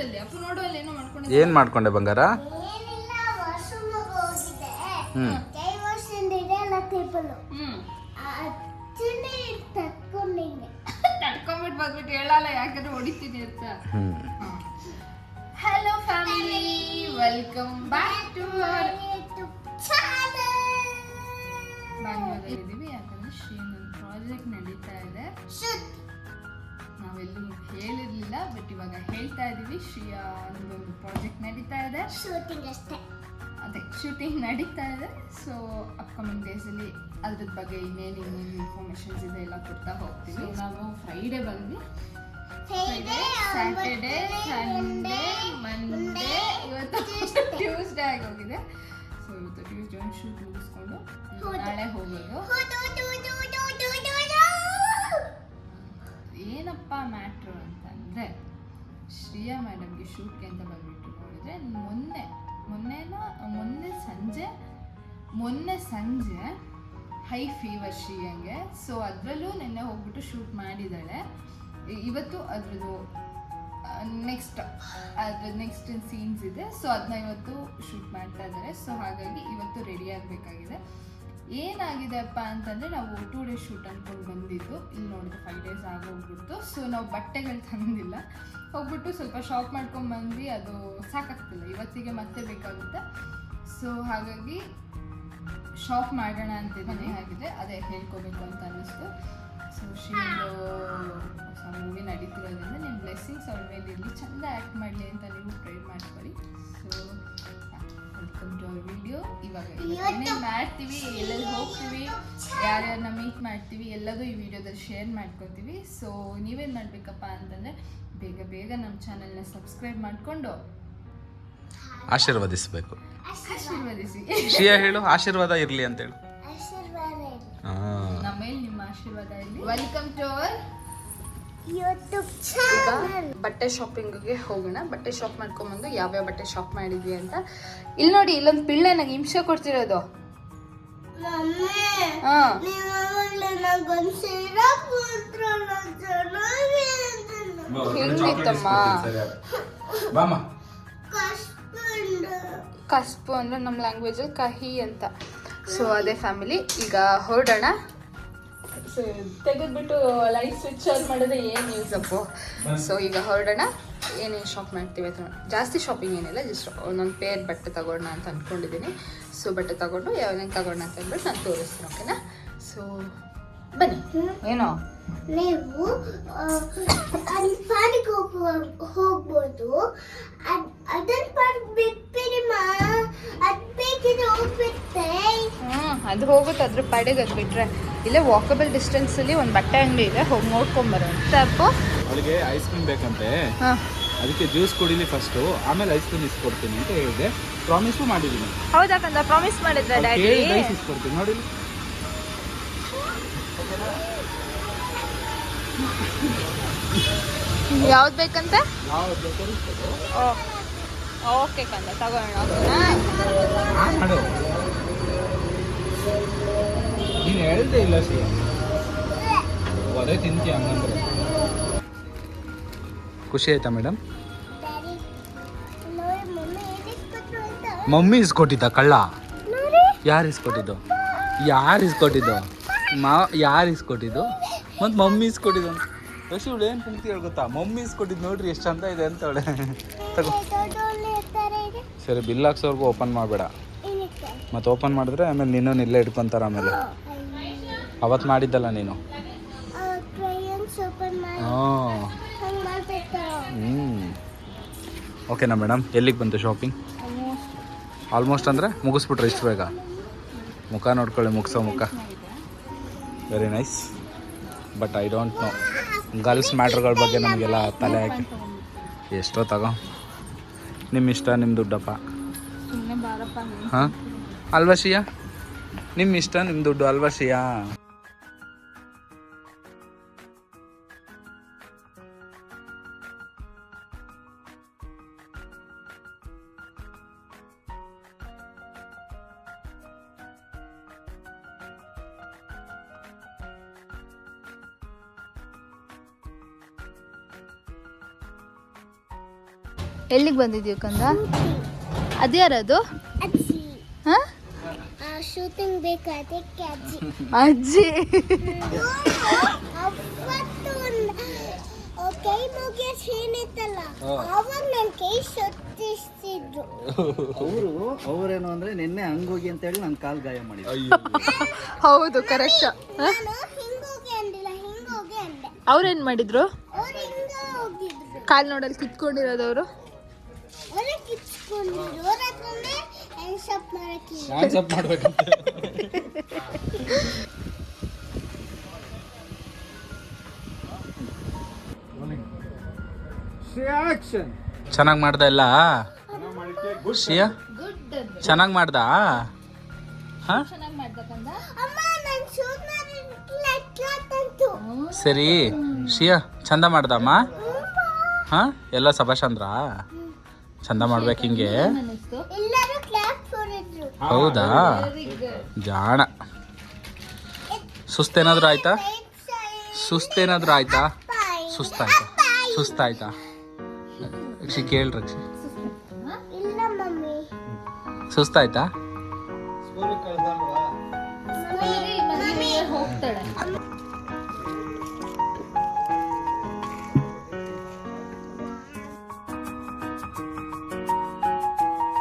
ಅಲ್ಲಿ ಅಪ್ಪ ನೋಡು ಅಲ್ಲಿ ಏನೋ ಮಾಡ್ಕೊಂಡು ಏನು ಮಾಡ್ಕೊಂಡೆ ಬಂಗಾರ? ಏನಿಲ್ಲ ವಾಶ್ರೂಮ್ ಹೋಗಿದ್ದೆ. ಹ್ಮ್. ಕೈ ವಾಶಿಂದ ಇದೆಯಲ್ಲ ಟೇಬಲ್ ಹ್ಮ್. ಅಚ್ಚನೆ ತಕ್ಕೊಂಡಿದ್ದೆ. ತಡ್ಕೊಂಬಿಟ್ಟು ಬಂದ್ಬಿಟ್ಟು ಹೇಳಲ್ಲ ಯಾಕಂದ್ರೆ ಹೊಡಿತೀನಿ ಅಂತ. ಹ್ಞೂ hello family welcome back to our ಬ್ಯಾಂಗ್ಳೂರಲ್ಲಿ ಇದೀವಿ. ಯಾಕಂದ್ರೆ ಶ್ರೀನೊಂದು ಪ್ರಾಜೆಕ್ಟ್ ನಡೀತಾ ಇದೆ. ನಾವೆಲ್ಲೂ ಹೇಳಿರ್ಲಿಲ್ಲ ಬಟ್ ಇವಾಗ ಹೇಳ್ತಾ ಇದೀವಿ. ಶ್ರೀಯಾ ಒಂದು ಪ್ರಾಜೆಕ್ಟ್ ನಡೀತಾ ಇದೆ. ಶೂಟಿಂಗ್ ಅಷ್ಟೇ. ಅದೇ ಶೂಟಿಂಗ್ ನಡೀತಾ ಇದೆ. ಸೊ ಅಪ್ಕಮಿಂಗ್ ಡೇಸಲ್ಲಿ ಅದ್ರ ಬಗ್ಗೆ ಇನ್ನೇನು ಇನ್ನೇನು ಇನ್ಫಾರ್ಮೇಶನ್ಸ್ ಇದೆ ಎಲ್ಲ ಕೊಡ್ತಾ ಹೋಗ್ತೀವಿ. ನಾವು ಫ್ರೈಡೇ ಬಂದ್ವಿ. ಫ್ರೈಡೇ ಸ್ಯಾಟರ್ಡೇ ಸಂಡೇ ಮಂಡೇ ಇವತ್ತು ಟ್ಯೂಸ್ಡೇ ಆಗಿ ಹೋಗಿದೆ ಸೊ ಇವತ್ತು ಟ್ಯೂಸ್ಡೇ ಒಂದು ಶೂಟ್ ಮುಗಿಸ್ಕೊಂಡು ನಾಳೆ ಹೋಗೋದು. ಏನಪ್ಪ ಮ್ಯಾಟ್ರು ಅಂತಂದರೆ, ಶ್ರೀಯಾ ಮೇಡಮ್ಗೆ ಶೂಟ್ಗೆ ಅಂತ ಬಂದುಬಿಟ್ಟು ನೋಡಿದರೆ, ಮೊನ್ನೆ, ಮೊನ್ನೆನ, ಮೊನ್ನೆ ಸಂಜೆ ಮೊನ್ನೆ ಸಂಜೆ ಹೈ ಫೀವರ್ ಶ್ರೀಯಂಗೆ. ಸೊ ಅದರಲ್ಲೂ ನಿನ್ನೆ ಹೋಗ್ಬಿಟ್ಟು ಶೂಟ್ ಮಾಡಿದ್ದಾಳೆ. ಇವತ್ತು ಅದ್ರದ್ದು ನೆಕ್ಸ್ಟ್ ಅದ್ರ ನೆಕ್ಸ್ಟ್ ಸೀನ್ಸ್ ಇದೆ. ಸೊ ಅದನ್ನ ಇವತ್ತು ಶೂಟ್ ಮಾಡ್ತಾ ಇದ್ದಾರೆ. ಸೊ ಹಾಗಾಗಿ ಇವತ್ತು ರೆಡಿ ಆಗಬೇಕಾಗಿದೆ. ಏನಾಗಿದೆಪ್ಪ ಅಂತಂದರೆ ನಾವು ಟೂ ಡೇಸ್ ಶೂಟ್ ಅಂದ್ಕೊಂಡು ಬಂದಿದ್ದು. ಇಲ್ಲಿ ನೋಡಿದ್ರೆ ಫೈವ್ ಡೇಸ್ ಆಗೋಗ್ಬಿಡ್ತು. ಸೊ ನಾವು ಬಟ್ಟೆಗಳು ತಂದಿಲ್ಲ. ಹೋಗ್ಬಿಟ್ಟು ಸ್ವಲ್ಪ ಶಾಪ್ ಮಾಡ್ಕೊಂಡು ಬಂದ್ವಿ. ಅದು ಸಾಕಾಗ್ತಿಲ್ಲ. ಇವತ್ತಿಗೆ ಮತ್ತೆ ಬೇಕಾಗುತ್ತೆ. ಸೊ ಹಾಗಾಗಿ ಶಾಪ್ ಮಾಡೋಣ ಅಂತ ಮನೆ ಆಗಿದೆ. ಅದೇ ಹೇಳ್ಕೋಬೇಕು ಅಂತ ಅನ್ನಿಸ್ತು. ಸೊ ಶೀಲು ಹೊಸ ಮೂವಿ ನಡೀತಿರೋದ್ರಿಂದ ನಿಮ್ಮ ಬ್ಲೆಸ್ಸಿಂಗ್ಸ್ ಅವ್ರ ಮೇಲೆ ಇರಲಿ. ಚೆಂದ ಆ್ಯಕ್ಟ್ ಮಾಡಲಿ ಅಂತ ನೀವು ಟ್ರೈ ಮಾಡ್ಕೊಳ್ಳಿ. ವೆಲ್ಕಮ್ ಟು ಅವರ್ ವಿಡಿಯೋ ಇವಾಗ ಏನೇನು ಮಾಡ್ತೀವಿ ಎಲ್ಲೆಲ್ಲಿ ಹೋಗ್ತೀವಿ ಯಾರ್ಯಾರನ್ನ ಮೀಟ್ ಮಾಡ್ತೀವಿ ಎಲ್ಲದೂ ಈ ವಿಡಿಯೋದಲ್ಲಿ ಶೇರ್ ಮಾಡ್ಕೊತೀವಿ. ಸೊ ನೀವೇನು ಮಾಡಬೇಕಪ್ಪ ಅಂತಂದರೆ ಬೇಗ ಬೇಗ ನಮ್ಮ ಚಾನಲ್ನ ಸಬ್ಸ್ಕ್ರೈಬ್ ಮಾಡಿಕೊಂಡು ಆಶೀರ್ವದಿಸಬೇಕು. ಆಶೀರ್ವದಿಸಿ. ಶ್ರೀಯ ಹೇಳು ಆಶೀರ್ವಾದ ಇರಲಿ ಅಂತ ಹೇಳು. ಆಶೀರ್ವಾದ ಇರ್ಲಿ. ಹಾಂ. ನಮ್ಮ ಮೇಲೆ ನಿಮ್ಮ ಆಶೀರ್ವಾದ ಇರಲಿ. ವೆಲ್ಕಮ್ ಟು ಅವರ್ ಈಗ ಬಟ್ಟೆ ಶಾಪಿಂಗ್ಗೆ ಹೋಗೋಣ. ಬಟ್ಟೆ ಶಾಪ್ ಮಾಡ್ಕೊಂಬಂದು ಯಾವ್ಯಾವ ಬಟ್ಟೆ ಶಾಪ್ ಮಾಡಿದ್ವಿ ಅಂತ. ಇಲ್ಲಿ ನೋಡಿ ಇಲ್ಲೊಂದು ಪಿಳ್ಳೆ ನಂಗೆ ಹಿಂಸೆ ಕೊಡ್ತಿರೋದು. ಹೆಂಗಿತ್ತಮ್ಮ ಕಸ್ಪು ಅಂದ್ರೆ ನಮ್ಮ ಲ್ಯಾಂಗ್ವೇಜ್ ಕಹಿ ಅಂತ. ಸೊ ಅದೇ ಫ್ಯಾಮಿಲಿ ಈಗ ಹೊರಡೋಣ. ತೆಗೆದ್ಬಿಟ್ಟು ಲೈಟ್ ಸ್ವಿಚ್ ಆನ್ ಮಾಡಿದ್ರೆ ಏನು ಯೂಸ್ ಅಪ್ಪು? ಸೊ ಈಗ ಹೊರಡೋಣ. ಏನೇನು ಶಾಪ್ ಮಾಡ್ತೀವಿ ಅಂತ ಜಾಸ್ತಿ ಶಾಪಿಂಗ್ ಏನಿಲ್ಲ ಜಸ್ಟ್ ಒಂದೊಂದು ಪೇರ್ ಬಟ್ಟೆ ತಗೊಳ್ಳೋಣ ಅಂತ ಅಂದ್ಕೊಂಡಿದ್ದೀನಿ ಸೊ ಬಟ್ಟೆ ತಗೊಂಡು ಯಾವ್ಯಾವ ತಗೊಳ್ಳೋಣ ಅಂತ ಅಂದ್ಬಿಟ್ಟು ನಾನು ತೋರಿಸ್ತೀನಿ ಓಕೆನಾ ಸೊ ಬನ್ನಿ. ಏನೋ? ನೀವು ಅಲ್ಲಿ ಪಾರ್ಕ್ ಹೋಗುವ ಹೋಗ್ಬೋದು. ಅದ್- ಅದನ್ನ ಪಾರ್ಕ್ ಬಿಟ್ಬಿಡಿ ಮಾ ಅದ್ ಬೇಕಿದ್ರೆ ಹೋಗ್ಬಿಡ್ತೆ ಹ್ಞೂ ಅದು ಹೋಗುತ್ತೆ ಅದ್ರ ಪಾಡಿಗೆ ಅದು ಬಿಟ್ರೆ. ಇಲ್ಲೇ ವಾಕಬಲ್ ಡಿಸ್ಟೆನ್ಸಲ್ಲಿ ಒಂದು ಬಟ್ಟೆ ಅಂಗಡಿ ಇದೆ ಹೋಗಿ ನೋಡ್ಕೊಂಬರೋ ತಪ್ಪು. ಅವಳಿಗೆ ಐಸ್ ಕ್ರೀಮ್ ಬೇಕಂತೆ. ಹಾಂ. ಅದಕ್ಕೆ ಜ್ಯೂಸ್ ಕುಡಿಲಿ ಫಸ್ಟು ಆಮೇಲೆ ಐಸ್ ಕ್ರೀಮ್ ಇಸ್ಕೊಡ್ತೀನಿ ಅಂತ ಹೇಳಿದೆ ಪ್ರಾಮಿಸು ಮಾಡಿದ್ದೀನಿ. ಹೌದಾಕಂತ ಪ್ರಾಮಿಸ್ ಮಾಡಿದ್ರ ಡ್ಯಾಡಿ ಐಸ್ ಇಸ್ಕೊಡ್ತೀನಿ. ನೋಡಿ. ಯಾವ್ದು ಬೇಕಂತ? ಯಾವ್ದು ಬೇಕು ಇಸ್ಕೊಡು. ಓಕೆ ಕಂದ ತಗೋಣ ಓಕೆನಾ? ಆ, ಮಾಡು. ನೀನು ಹೇಳ್ದೆ ಇಲ್ಲ ಸಿ ಅದೇ ತಿಂತೀಯ ಹಂಗಂದ್ರೆ ಖುಷಿ ಆಯ್ತಾ ಮೇಡಮ್? ಮಮ್ಮಿ ಇಸ್ಕೊಟ್ಟಿದ್ದ ಕಳ್ಳ? ಯಾರು ಇಸ್ಕೊಟ್ಟಿದ್ದು? ಯಾರು ಇಸ್ಕೊಟ್ಟಿದ್ದು? ಮಾ ಯಾರು ಇಸ್ಕೊಟ್ಟಿದ್ದು? ಮತ್ತು ಮಮ್ಮಿ ಇಸ್ಕೊಟ್ಟಿದ್ದು ಯಶು ಇವಳು ಏನು ಕುಂತಿ ಗೊತ್ತಾ? ಮಮ್ಮಿ ಇಸ್ಕೊಟ್ಟಿದ್ದು ನೋಡ್ರಿ ಎಷ್ಟು ಚಂದ ಇದೆ ಅಂತ ಅವಳೆ. ತಗೋ. ಸರಿ ಬಿಲ್ ಹಾಕ್ಸೋರ್ಗು ಓಪನ್ ಮಾಡಬೇಡ. ಮತ್ತು ಓಪನ್ ಮಾಡಿದ್ರೆ ಆಮೇಲೆ ನಿನ್ನೊಂದು ಇಲ್ಲೇ ಇಟ್ಕೊಂತಾರೆ ಆಮೇಲೆ. ಅವತ್ತು ಮಾಡಿದ್ದಲ್ಲ ನೀನು? ಹಾಂ. ಹ್ಞೂ ಓಕೆನಾ ಮೇಡಮ್ ಎಲ್ಲಿಗೆ ಬಂತು ಶಾಪಿಂಗ್ ಆಲ್ಮೋಸ್ಟ್ ಅಂದರೆ ಮುಗಿಸ್ಬಿಟ್ರೆ ಇಷ್ಟು ಬೇಗ. ಮುಖ ನೋಡ್ಕೊಳ್ಳಿ ಮುಗಿಸೋ ಮುಖ. Very nice but I don't know girls ಮ್ಯಾಟ್ರ್ಗಳ ಬಗ್ಗೆ ನಮಗೆಲ್ಲ ತಲೆ ಹಾಕಿ. ಎಷ್ಟೋ ತಗೋ. ನಿಮ್ಮ ಇಷ್ಟ ನಿಮ್ಮ ದುಡ್ಡಪ್ಪ. ಹಾಂ? ಅಲ್ವಾ ಶಿಯಾ ನಿಮ್ಮ ಇಷ್ಟ ನಿಮ್ಮ ದುಡ್ಡು ಅಲ್ವಾ ಶಿಯಾ ಎಲ್ಲಿಗೆ ಬಂದಿದ್ದೀವಿ ಕಂದ? ಅದ್ಯಾರದು ಅಜ್ಜಿ. ಹಾಂ? ಶೂಟಿಂಗ್ ಬೇಕು ಅದಕ್ಕೆ ಅಜ್ಜಿ. ಅಜ್ಜಿ. ಅವತ್ತು ಕೈ ಮುಗಿಯ ಏನಿತ್ತಲ್ಲ ಅವಾಗ ನನ್ನ ಕೈ ಸುತ್ತಿಸ್ತಿದ್ರು ಅವರು ಅವರೇನು ಅಂದ್ರೆ ನಿನ್ನೆ ಹಂಗೋಗಿ ಅಂತ ಹೇಳಿ ನನ್ನ ಕಾಲ್ ಗಾಯ ಮಾಡಿದ್ರು. ಹೌದು ಕರೆಕ್ಟ್ ನಾನು ಹಿಂಗೋಗಿ ಅಂದಿಲ್ಲ ಹಿಂಗೋಗಿ ಅಂದೆ. ಅವ್ರೇನು ಮಾಡಿದ್ರು? ಅವ್ರು ಹಿಂಗ ಹೋಗಿದ್ರು. ಕಾಲ್ ನೋಡಲ್ಲಿ ಕಿತ್ಕೊಂಡಿರೋದವರು ಅವರೇ? ಮಾಡ್ಬೇಕಂತ ಚೆನ್ನಾಗಿ ಮಾಡ್ದ ಎಲ್ಲ? ಶ್ರೇಯ? ಗುಡ್ ಚೆನ್ನಾಗಿ ಮಾಡ್ದ? ಹಾ? ಚೆನ್ನಾಗಿ ಮಾಡ್ಬೇಕಂದ ಅಮ್ಮ ನನ್ನ ಶೂಟ್ ತಂತು. ಸರಿ. ಶ್ರೇಯ ಚಂದ ಮಾಡ್ದಮ್ಮ ಹಾ? ಎಲ್ಲ ಸಭಾಷ್ ಅಂದ್ರ ಚಂದ ಮಾಡ್ಬೇಕು ಹಿಂಗೆ. ಹೌದಾ? ಜಾಣ. ಸುಸ್ತೇನಾದ್ರೂ ಆಯ್ತಾ? ಸುಸ್ತೇನಾದ್ರೂ ಆಯ್ತಾ? ಸುಸ್ತಾಯ್ತಾ ಸುಸ್ತಾಯ್ತಾ ರಕ್ಷಿ ಕೇಳಿ ರಕ್ಷಿ. ಸುಸ್ತಾಯ್ತಾ